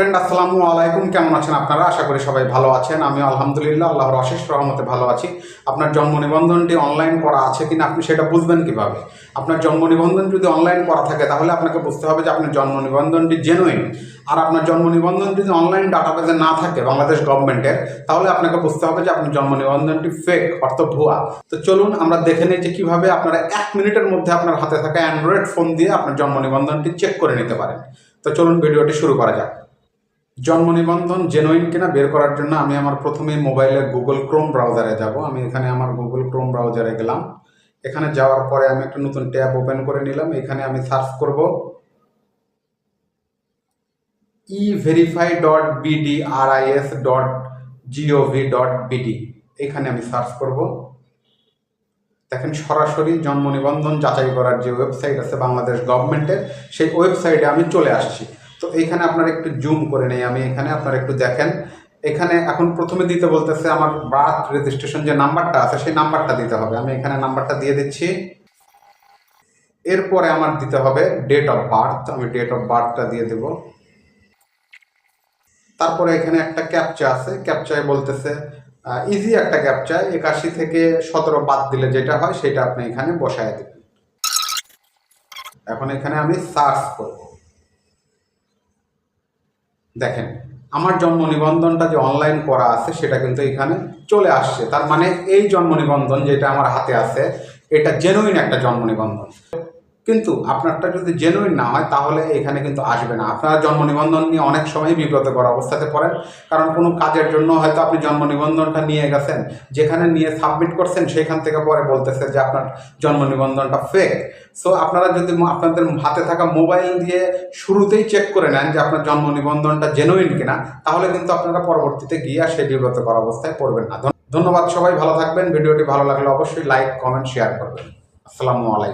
Friend আসসালামু আলাইকুম। কেমন আছেন আপনারা? আশা করি সবাই ভালো আছেন। আমি আলহামদুলিল্লাহ, আল্লাহর অশেষ রহমতে ভালো আছি। আপনার জন্ম নিবন্ধনটি অনলাইন করা আছে কিনা আপনি সেটা বুঝবেন কীভাবে? আপনার জন্ম নিবন্ধন যদি অনলাইন করা থাকে, তাহলে আপনাকে বুঝতে হবে যে আপনার জন্ম নিবন্ধনটি জেনুইন আর আপনার জন্ম নিবন্ধন যদি অনলাইন ডাটাবেজে না থাকে, বাংলাদেশ গভর্নমেন্টের তাহলে আপনাকে বুঝতে হবে যে আপনার জন্ম নিবন্ধনটি ফেক অর্থ ভুয়া। তো চলুন আমরা দেখে নিই যে কীভাবে আপনারা এক মিনিটের মধ্যে আপনার হাতে থাকা অ্যান্ড্রয়েড ফোন দিয়ে আপনার জন্ম নিবন্ধনটি চেক করে নিতে পারেন। তো চলুন ভিডিওটি শুরু করা যাক। জন্ম নিবন্ধন জেনুইন কিনা বের করার জন্য আমি আমার প্রথমে মোবাইলের গুগল ক্রোম ব্রাউজারে যাব। আমি এখানে আমার গুগল ক্রোম ব্রাউজারে গেলাম। এখানে যাওয়ার পরে আমি একটা নতুন ট্যাব ওপেন করে নিলাম। এখানে আমি সার্চ করব e verify dot BD R I S dot gov dot BD এখানে আমি সার্চ করব। দেখেন সরাসরি জন্ম নিবন্ধন যাচাই করার যে ওয়েবসাইট আছে বাংলাদেশ গভর্নমেন্টের সেই ওয়েবসাইটে আমি চলে আসছি। তো এখানে আপনারা একটু জুম করে নেই, আমি এখানে আপনারা একটু দেখেন। এখানে এখন প্রথমে দিতে বলতেছে আমার বার্থ রেজিস্ট্রেশন যে নাম্বারটা আছে, সেই নাম্বারটা দিতে হবে। আমি এখানে নাম্বারটা দিয়ে দিচ্ছি। এরপরে আমার দিতে হবে ডেট অফ বার্থ আমি ডেট অফ বার্থটা দিয়ে দেব। তারপরে এখানে একটা ক্যাপচা আছে। ক্যাপচায় বলতেছে ইজি একটা ক্যাপচা একাশি থেকে সতেরো বাদ দিলে যেটা হয়, সেটা আপনি এখানে বসায় দেবেন। এখন এখানে আমি সার্চ করব। দেখেন, আমার জন্ম নিবন্ধনটা যে অনলাইন করা আছে, সেটা কিন্তু এখানে চলে আসছে। তার মানে এই জন্ম নিবন্ধন যেটা আমার হাতে আছে, এটা জেনুইন একটা জন্ম নিবন্ধন। কিন্তু আপনারটা যদি জেনুইন না হয়, তাহলে এখানে কিন্তু আসবে না। আপনারা জন্ম নিবন্ধন নিয়ে অনেক সময় বিব্রতকর অবস্থাতে পড়েন। কারণ কোনো কাজের জন্য হয়তো আপনি জন্ম নিবন্ধনটা নিয়ে গেছেন, যেখানে নিয়ে সাবমিট করছেন, সেখান থেকে পরে বলতেছে যে আপনার জন্ম নিবন্ধনটা ফেক সো আপনারা যদি আপনাদের হাতে থাকা মোবাইল দিয়ে শুরুতেই চেক করে নেন যে আপনার জন্ম নিবন্ধনটা জেনুইন কিনা, তাহলে কিন্তু আপনারা পরবর্তীতে গিয়ে আর সেই বিব্রতকর অবস্থায় পড়বেন না। ধন্যবাদ সবাই, ভালো থাকবেন। ভিডিওটি ভালো লাগলে অবশ্যই লাইক কমেন্ট শেয়ার করবেন। আসসালামু আলাইকুম।